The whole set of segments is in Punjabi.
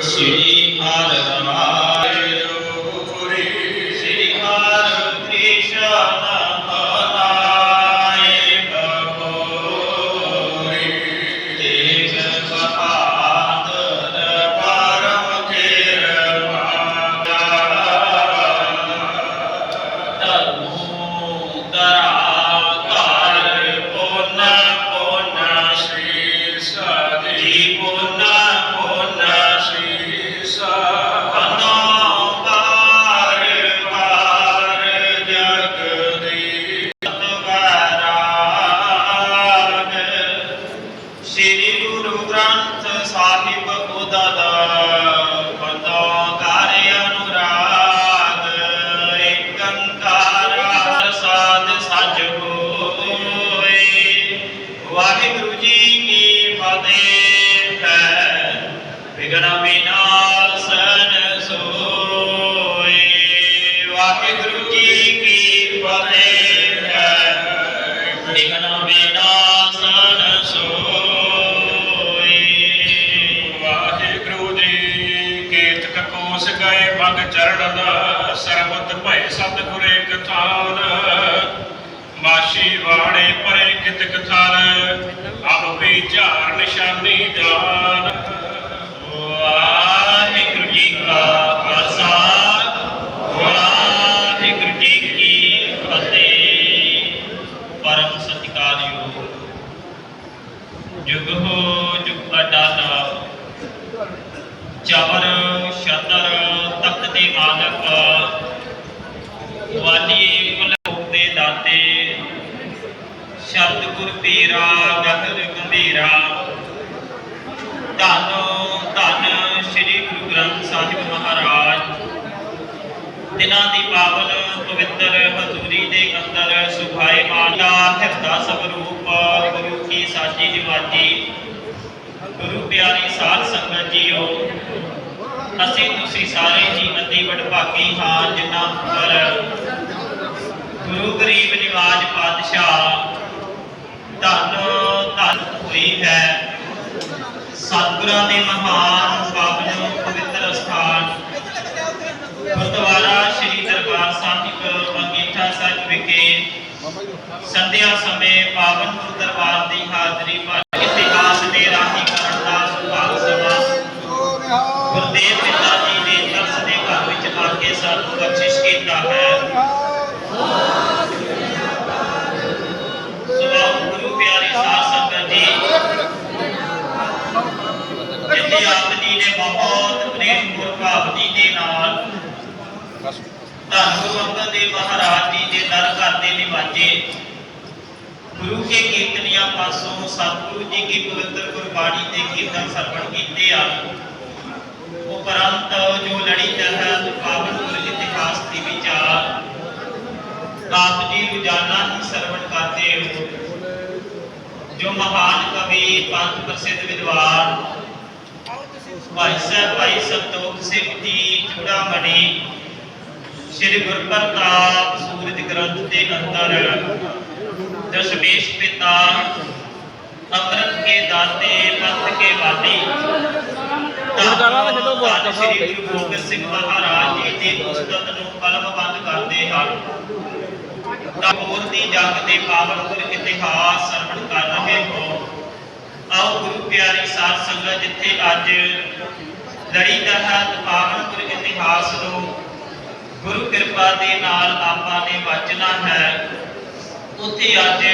ਸ੍ਰੀ ਹਰਿ ਸ੍ਰੀ ਗੁਰੂ ਗ੍ਰੰਥ ਸਾਹਿਬ ਦਾ ਬੰਦੋ ਕਰ ਅਨੁਰਾਗ, ਏਕੰਕਾਰ ਪ੍ਰਸਾਦ ਸਜ ਹੋਏ। ਵਾਹਿਗੁਰੂ ਜੀ ਕੀ ਫਤਿਹ ਹੈ, ਵਿਗਨ ਵਿਨਾਸ਼ਨ ਸੋਏ। ਵਾਹਿਗੁਰੂ ਜੀ ਕੀ ਗਏ ਸਰਬਤ ਭੈ ਸਤਿਗੁਰ ਏਕ ਮਾਸ਼ੀ ਵਾੜੇ ਪਰੇ ਕਿਤਕ ਥਲ ਅਬ ਵਿਚਾਰ ਨਿਸ਼ਾਨੀ ਜਾਨ ਵਾਹਿਗੁਰੂ ਜੀ ਕਾ ਖਾਲਸਾ, ਵਾਹਿਗੁਰੂ ਜੀ ਕੀ ਫਤਿਹ। ਪਰਮ ਸਤਿਕਾਰਯੋਗ ਜੁਗ ਦਿਨਾਂ ਦੀ ਪਾਵਨ ਪਵਿੱਤਰ ਹਜ਼ੂਰੀ ਦੇ ਅੰਦਰ ਸੁਭਾਏ ਮਾਲਾ ਹਿਰਦਾ ਸਵਰੂਪ ਗੁਰੂ ਕੀ ਸਾਜੀ ਨਿਵਾਜੀ ਗੁਰੂ ਪਿਆਰੀ ਸਾਧ ਸੰਗਤ ਜੀਓ, ਅਸੀਂ ਤੁਸੀਂ ਸਾਰੇ ਹੀ ਅਤੀ ਵਡਭਾਗੀ ਹਾਂ, ਜਿਨ੍ਹਾਂ ਉੱਪਰ ਗੁਰੂ ਗਰੀਬ ਨਿਵਾਜ ਪਾਤਸ਼ਾਹ ਧੰਨ ਧੰਨ ਹੋਈ ਹੈ। ਸਤਿਗੁਰਾਂ ਦੇ ਮਹਾਨ ਪਾਵਨ ਸੰਧਿਆ ਸਮੇਂ ਪਾਵਨ ਗੁਰੂ ਦਰਬਾਰ ਦੀ ਹਾਜ਼ਰੀ ਭਰ ਇਤਿਹਾਸ ਦੇ ਰਾਹੀ ਕਰਨ ਦਾ ਸੁਭਾਗ ਸਮਾਂ ਗੁਰਦੇਵ ਪਿਤਾ ਜੀ ਨੇ ਤਰਸ ਦੇ ਘਰ ਵਿੱਚ ਆ ਕੇ ਸਾਨੂੰ ਬਖਸ਼ਿਸ਼ ਕੀਤਾ ਹੈ। ਗੁਰੂ ਪਿਆਰੀ ਸਾਧ ਸੰਗਤ ਜੀ ਜਿੱਥੇ ਆਪ ਜੀ ਨੇ ਬਹੁਤ ਪ੍ਰੇਮ ਗੁਰਭਾਵਨੀ ਦੇ ਨਾਲ ਧੰਨ ਗੁਰੂ ਅੰਗਦ ਦੇਵ ਮਹਾਰਾਜ ਜੀ ਦੇ ਦਰ ਘਰ ਦੇ ਨਿਵਾਜੇ, ਗੁਰੂ ਕੇ ਕੀਰਤਨੀਆਂ ਪਾਸੋਂ ਸਤਿਗੁਰੂ ਜੀ ਕੀ ਪਵਿੱਤਰ ਗੁਰਬਾਣੀ ਦੇ ਕੀਰਤਨ ਸਰਵਣ ਕੀਤੇ ਆ। ਉਪਰੰਤ ਜੋ ਲੜੀ ਤਹਿਤ ਪਾਵਨ ਗੁਰ ਇਤਿਹਾਸ ਦੀ ਵਿਚਾਰ ਆਪ ਜੀ ਰੋਜ਼ਾਨਾ ਹੀ ਸਰਵਣ ਕਰਦੇ ਹੋ। ਜੋ ਮਹਾਨ ਕਵੀ ਪੰਥ ਪ੍ਰਸਿੱਧ ਵਿਦਵਾਨ ਭਾਈ ਸਾਹਿਬ, ਭਾਈ ਸੰਤੋਖ ਸਿੰਘ ਜੀ ਚੂੜਾਮਣੀ ਸ੍ਰੀ ਗੁਰਪ੍ਰਤਾਪ ਸੂਰਜ ਗ੍ਰੰਥ ਦੇ ਅੰਦਰ ਦਸ਼ਮੇਸ਼ ਪਿਤਾ ਅੰਮ੍ਰਿਤ ਕੇ ਦਾਤੇ ਪੰਥ ਕੇ ਵਾਦੀ। ਛੱਡੋ ਬਹੁਤ ਧੰਨ ਸ੍ਰੀ ਗੁਰੂ ਗੋਬਿੰਦ ਸਿੰਘ ਮਹਾਰਾਜ ਜੀ ਦੀ ਉਸਤਤ ਨੂੰ ਕਲਮਬੰਦ ਕਰਦੇ ਹਨ। ਟਾਗੋਰ ਦੀ ਜੰਗ ਦੇ ਪਾਵਨ ਗੁਰ ਇਤਿਹਾਸ ਸਰਵਣ ਕਰ ਰਹੇ ਹੋ। ਆਓ ਗੁਰੂ ਪਿਆਰੀ ਸਾਧ ਸੰਗਤ ਜਿੱਥੇ ਅੱਜ ਲੜੀ ਤਹਿਤ ਪਾਵਨ ਗੁਰ ਇਤਿਹਾਸ ਨੂੰ ਗੁਰੂ ਕਿਰਪਾ ਦੇ ਨਾਲ ਆਪਾਂ ਨੇ ਵਾਚਣਾ ਹੈ। ਉੱਥੇ ਅੱਜ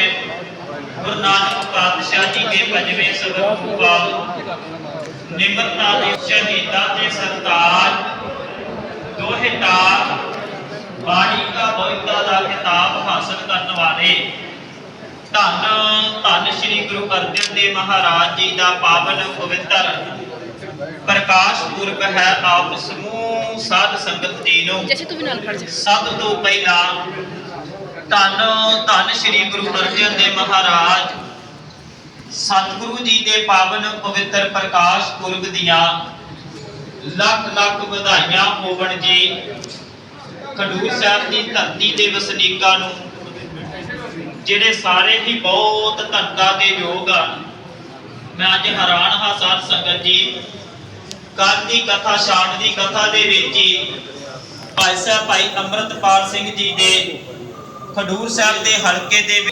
ਗੁਰੂ ਨਾਨਕ ਪਾਤਸ਼ਾਹ ਜੀ ਦੇ ਪੰਜਵੇਂ ਸਬਕ ਨਿਮਰਤਾ ਦੇ ਸ਼ਹੀਦਾਂ ਦੇ ਸਰਤਾਜ ਦੋਹੇ ਬਾਣੀ ਦਾ ਬੋਇਤਾ ਦਾ ਕਿਤਾਬ ਹਾਸਲ ਕਰਨ ਵਾਲੇ। ਧੰਨ ਧੰਨ ਸ੍ਰੀ ਗੁਰੂ ਅਰਜਨ ਦੇਵ ਮਹਾਰਾਜ ਜੀ ਦਾ ਪਾਵਨ ਪਵਿੱਤਰ ਪ੍ਰਕਾਸ਼ ਪੁਰਬ ਹੈ ਆਪ ਸਮੂਹ ਸਾਧ ਸੰਗਤ ਜੀ ਨੂੰ। ਜੈਸੇ ਤੂੰ ਵੀ ਨਾਲ ਖੜ ਜਾ। ਸਭ ਤੋਂ ਪਹਿਲਾਂ ਧੰਨ ਧੰਨ ਸ੍ਰੀ ਗੁਰੂ ਅਰਜਨ ਦੇਵ ਮਹਾਰਾਜ ਸਤਿਗੁਰੂ ਜੀ ਦੇ ਪਾਵਨ ਪਵਿੱਤਰ ਪ੍ਰਕਾਸ਼ ਪੁਰਬ ਦੀਆਂ ਲੱਖ ਲੱਖ ਵਧਾਈਆਂ ਹੋਵਣ ਜੀ। ਖਡੂਰ ਸਾਹਿਬ ਦੀ ਧਰਤੀ ਦੇ ਵਸਨੀਕਾਂ ਨੂੰ ਜਿਹੜੇ ਸਾਰੇ ਹੀ ਬਹੁਤ ਧੰਨਤਾ ਦੇ ਯੋਗ ਆ। ਮੈਂ ਅੱਜ ਹੈਰਾਨ ਹਾਂ ਸਾਧ ਸੰਗਤ ਜੀ ਕੱਲ ਦੀ ਕਥਾ, ਸ਼ਾਮ ਦੀ ਕਥਾ ਦੇ ਵਿੱਚ ਹੀ ਭਾਈ ਸਾਹਿਬ, ਭਾਈ ਅੰਮ੍ਰਿਤਪਾਲ ਸਿੰਘ ਜੀ ਦੇ ਖਡੂਰ ਸਾਹਿਬ ਦੇ ਹਲਕੇ ਦੇ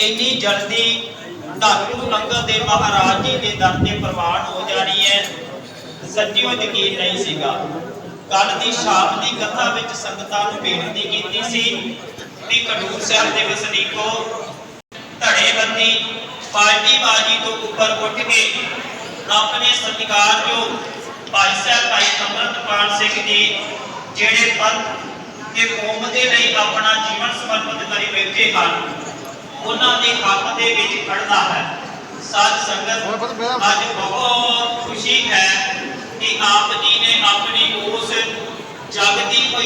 ਇੰਨੀ ਜਲਦੀ ਧਾਤੂ ਨੰਗਲ ਦੇ ਮਹਾਰਾਜ ਜੀ ਦੇ ਦਰ ਤੇ ਪ੍ਰਵਾਨ ਹੋ ਜਾਣੀ ਹੈ। ਸੱਚਿਓ ਯਕੀਨ ਨਹੀਂ ਸੀਗਾ। ਕੱਲ ਦੀ ਸ਼ਾਮ ਦੀ ਕਥਾ ਵਿੱਚ ਸੰਗਤਾਂ ਨੂੰ ਬੇਨਤੀ ਕੀਤੀ ਸੀ ਕਿ ਖਡੂਰ ਸਾਹਿਬ ਦੇ ਵਸਨੀਕੋ ਧੜੇਬੰਦੀ ਪਾਰਟੀਬਾਜ਼ੀ ਤੋਂ ਉੱਪਰ ਉੱਠ ਕੇ ਆਪਣੇ ਸਤਿਕਾਰਯੋਗ ਭਾਈ ਸਾਹਿਬ ਭਾਈ ਅਮਰਤਪਾਲ ਸਿੰਘ ਜੀ ਜਿਹੜੇ ਪੰਥ ਤੇ ਕੌਮ ਦੇ ਲਈ ਆਪਣਾ ਜੀਵਨ ਸਮਰਪਿਤ ਕਰੀ ਬੈਠੇ ਹਨ ਉਹਨਾਂ ਦੇ ਹੱਕ ਦੇ ਵਿੱਚ ਖੜਨਾ ਹੈ। ਸਾਧ ਸੰਗਤ ਅੱਜ ਬਹੁਤ ਖੁਸ਼ੀ ਹੈ ਕਿ ਆਪ ਜੀ ਨੇ ਆਪਣੀ ਉਸ ਜਗਦੀ ਹੋਈ